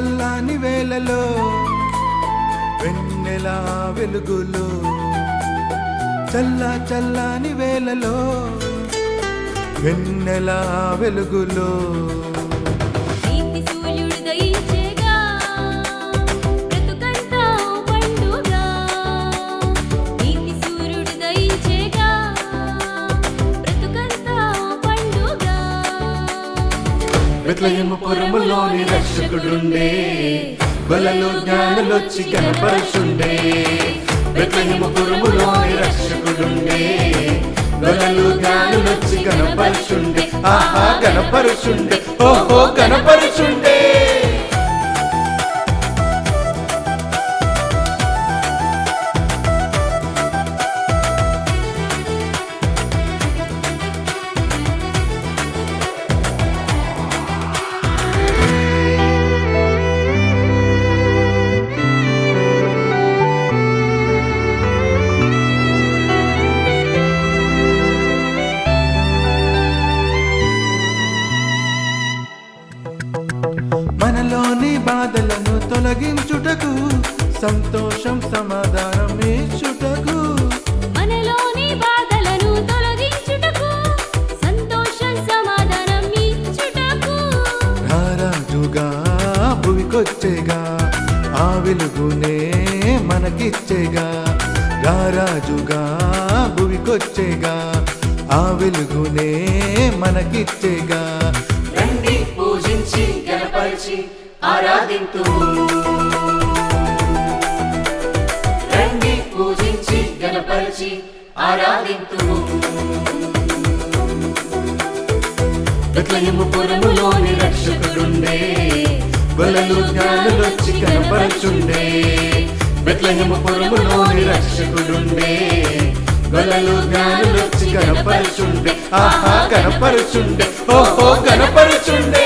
చల్లని వేలలో వెన్నెల వెలుగులో చల్ల చల్లని వేలలో వెన్నెల వెలుగులో బెత్లహేము పురములోని రక్షకుడుండే. గొల్లలో జ్ఞానులొచ్చి కనపరుచుండే. బెత్లహేము పురములోని రక్షకుడుండే. గొల్లలో జ్ఞానులొచ్చి కనపరుచుండే. ఆహా కనపరుచుండే. ఓహో కనపరుచుండే. బాధలను తొలగించుటకు సంతోషం సమాధానం ఇచ్చుటకు. మనలోని బాధలను తొలగించుటకు సంతోషం సమాధానం ఇచ్చుటకు. రారాజుగా భువికొచ్చేగా ఆ వెలుగునే మనకిచ్చేగా. రారాజుగా భువికొచ్చేగా ఆ వెలుగునే మనకిచ్చేగా. రండి పూజించి గణపరిచి ఆరాధింతు. రండి పూజించి గణపరిచి ఆరాధింతు. విక్లయము పురములోని రక్షకుడుండే బలలు జ్ఞానులొచ్చి కనపరచుండే. విక్లయము పురములోని రక్షకుడుండే గొల్లలు జ్ఞానులొచ్చి కనపరచుండే. ఆహా కనపరచుండే. ఓహో కనపరచుండే.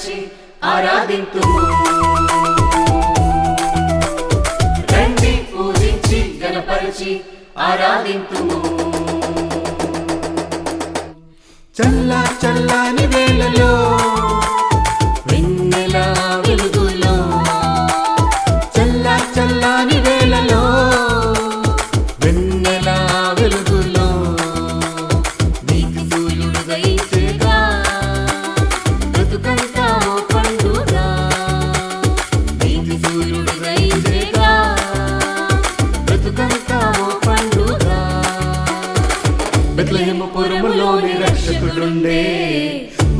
గణపరిచి ఆరాధింతు రండి పూజించి గణపరిచి ఆరాధింతు చల్లా చల్లని వేళలో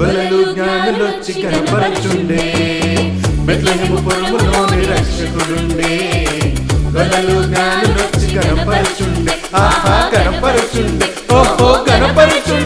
బలలు జ్ఞానులొచ్చి కనపరచుండే. బెట్లహేము పురములోని రక్షకుడుండే బలలు జ్ఞానులొచ్చి కనపరచుండే. ఆహా కనపరచుండే. ఓహో కనపరచుండే.